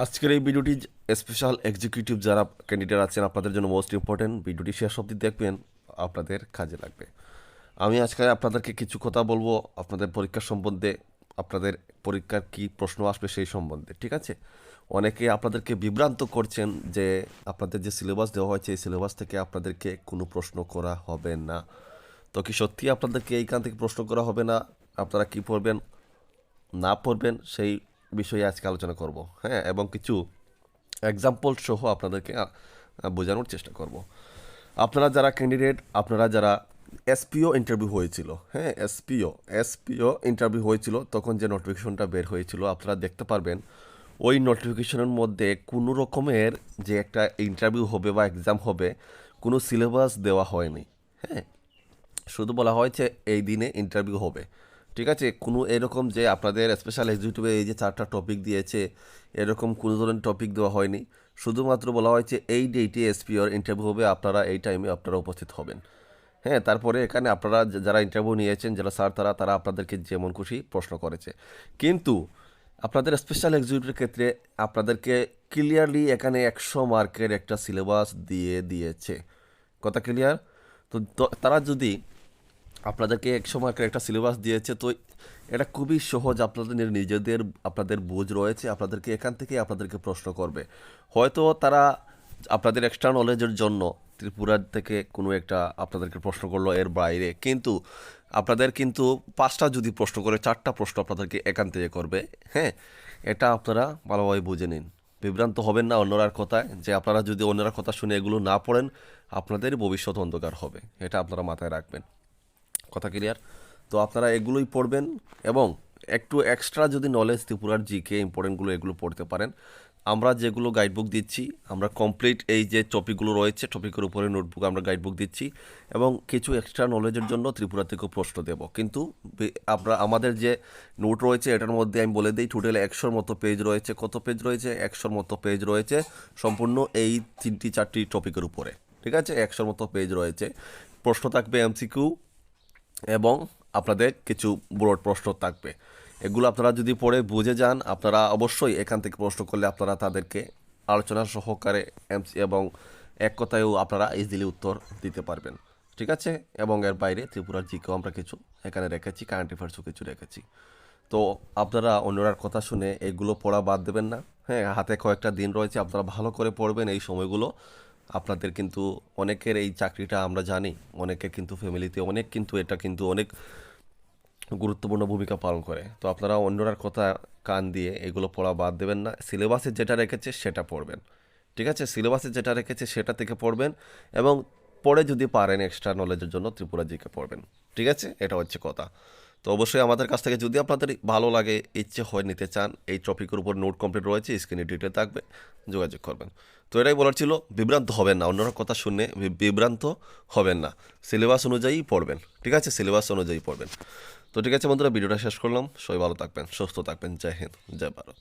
আজকের এই ভিডিওটি স্পেশাল এক্সিকিউটিভ যারা ক্যান্ডিডেট আছেন, আপনাদের জন্য মোস্ট ইম্পর্টেন্ট ভিডিওটি শেষ অবধি দেখবেন, আপনাদের কাজে লাগবে। আমি আজকে আপনাদেরকে কিছু কথা বলব, আপনাদের পরীক্ষা সম্বন্ধে, আপনাদের পরীক্ষার কি প্রশ্ন আসবে সেই সম্বন্ধে, ঠিক আছে? অনেকে আপনাদেরকে বিভ্রান্ত করছেন যে আপনাদের যে সিলেবাস দেওয়া হয়েছে, এই সিলেবাস থেকে আপনাদেরকে কোনো প্রশ্ন করা হবে না। তো কি সত্যি আপনাদেরকে এইখান থেকে প্রশ্ন করা হবে না? আপনারা কি পড়বেন, না পড়বেন, সেই বিষয়ে আজকে আলোচনা করব হ্যাঁ এবং কিছু এক্সাম্পল সহ আপনাদেরকে বোঝানোর চেষ্টা করব। আপনারা যারা ক্যান্ডিডেট আপনারা যারা এসপিও ইন্টারভিউ হয়েছিল হ্যাঁ এসপিও এসপিও ইন্টারভিউ হয়েছিল, তখন যে নোটিফিকেশনটা বের হয়েছিল, আপনারা দেখতে পারবেন, ওই নোটিফিকেশনের মধ্যে কোনো রকমের যে একটা ইন্টারভিউ হবে বা এক্সাম হবে, কোনো সিলেবাস দেওয়া হয়নি হ্যাঁ। শুধু বলা হয়েছে এই দিনে ইন্টারভিউ হবে। ঠিক আছে? কোনো এরকম যে আপনাদের স্পেশাল এক্সিকিউটিভে এই যে চারটা টপিক দিয়েছে, এরকম কোনো ধরনের টপিক দেওয়া হয়নি। শুধুমাত্র বলা হয়েছে এই ডেটে এসপিওর ইন্টারভিউ হবে, আপনারা এই টাইমে আপনারা উপস্থিত হবেন। হ্যাঁ তারপরে এখানে আপনারা যারা ইন্টারভিউ নিয়েছেন, যারা স্যার তারা তারা আপনাদেরকে যেমন খুশি প্রশ্ন করেছে। কিন্তু আপনাদের স্পেশাল এক্সিকিউটিভের ক্ষেত্রে আপনাদেরকে ক্লিয়ারলি এখানে একশো মার্কের একটা সিলেবাস দিয়ে দিয়েছে। কথা ক্লিয়ার তো, তো- তারা যদি আপনাদেরকে এক সময় একটা সিলেবাস দিয়েছে, তো এটা খুবই সহজ আপনাদের নিজেদের, আপনাদের বোঝ রয়েছে, আপনাদেরকে এখান থেকে আপনাদেরকে প্রশ্ন করবে। হয়তো তারা আপনাদের এক্সট্রা নলেজের জন্য ত্রিপুরা থেকে কোনো একটা আপনাদেরকে প্রশ্ন করল এর বাইরে, কিন্তু আপনাদের কিন্তু পাঁচটা যদি প্রশ্ন করে, চারটা প্রশ্ন আপনাদেরকে এখান থেকে করবে হ্যাঁ? এটা আপনারা ভালোভাবে বুঝে নিন। বিভ্রান্ত হবেন না অন্যরার কথায়, যে আপনারা যদি অন্যরার কথা শুনে এগুলো না পড়েন, আপনাদের ভবিষ্যৎ অন্ধকার হবে, এটা আপনারা মাথায় রাখবেন। কথা ক্লিয়ার তো আপনারা এগুলোই পড়বেন এবং একটু এক্সট্রা যদি নলেজ ত্রিপুরার জিকে ইম্পর্টেন্টগুলো এগুলো পড়তে পারেন, আমরা যেগুলো গাইডবুক দিচ্ছি, আমরা কমপ্লিট এই যে টপিকগুলো রয়েছে টপিকের উপরে নোটবুক আমরা গাইডবুক দিচ্ছি এবং কিছু এক্সট্রা নলেজের জন্য ত্রিপুরা থেকেও প্রশ্ন দেব। কিন্তু আমরা, আমাদের যে নোট রয়েছে, এটার মধ্যে আমি বলে দিই টোটাল একশোর মতো পেজ রয়েছে। কত পেজ রয়েছে? একশোর মতো পেজ রয়েছে সম্পূর্ণ এই তিনটি চারটি টপিকের উপরে। ঠিক আছে? একশোর মতো পেজ রয়েছে। প্রশ্ন থাকবে এমসিকিউ এবং আপনাদের কিছু ব্রড প্রশ্ন থাকবে। এগুলো আপনারা যদি পড়ে বুঝে যান, আপনারা অবশ্যই এখান থেকে প্রশ্ন করলে আপনারা তাদেরকে আলোচনা সহকারে এমসি এবং এক কথায়ও আপনারা ইজিলি উত্তর দিতে পারবেন। ঠিক আছে? এবং এর বাইরে ত্রিপুরার জিকেও আমরা কিছু এখানে রেখেছি কারেন্ট অ্যাফেয়ার্সও কিছু রেখেছি। তো আপনারা অন্যরার কথা শুনে এগুলো পড়া বাদ দেবেন না। হ্যাঁ হাতে কয়েকটা দিন রয়েছে, আপনারা ভালো করে পড়বেন এই সময়গুলো। আপনাদের কিন্তু অনেকের এই চাকরিটা আমরা জানি অনেকের কিন্তু ফ্যামিলিতে অনেক কিন্তু এটা কিন্তু অনেক গুরুত্বপূর্ণ ভূমিকা পালন করে। তো আপনারা অন্যরার কথা কান দিয়ে এগুলো পড়া বাদ দেবেন না। সিলেবাসে যেটা রেখেছে সেটা পড়বেন। ঠিক আছে? সিলেবাসে যেটা রেখেছে সেটা থেকে পড়বেন এবং পরে যদি পারেন এক্সট্রা নলেজের জন্য ত্রিপুরা জিকে পড়বেন। ঠিক আছে? এটা হচ্ছে কথা। তো অবশ্যই আমাদের কাছ থেকে যদি আপনাদের ভালো লাগে, ইচ্ছে হয় নিতে চান, এই টপিকের উপর নোট কমপ্লিট রয়েছে, স্ক্রিনে ডিটেল থাকবে, যোগাযোগ করবেন। তো এটাই বলার ছিল, বিভ্রান্ত হবেন না। অন্যরা কথা শুনে বিভ্রান্ত হবেন না। সিলেবাস অনুযায়ী পড়বেন, ঠিক আছে? সিলেবাস অনুযায়ী পড়বেন। তো ঠিক আছে বন্ধুরা, ভিডিওটা শেষ করলাম। সবাই ভালো থাকবেন, সুস্থ থাকবেন। জয় হিন্দ, জয় ভারত।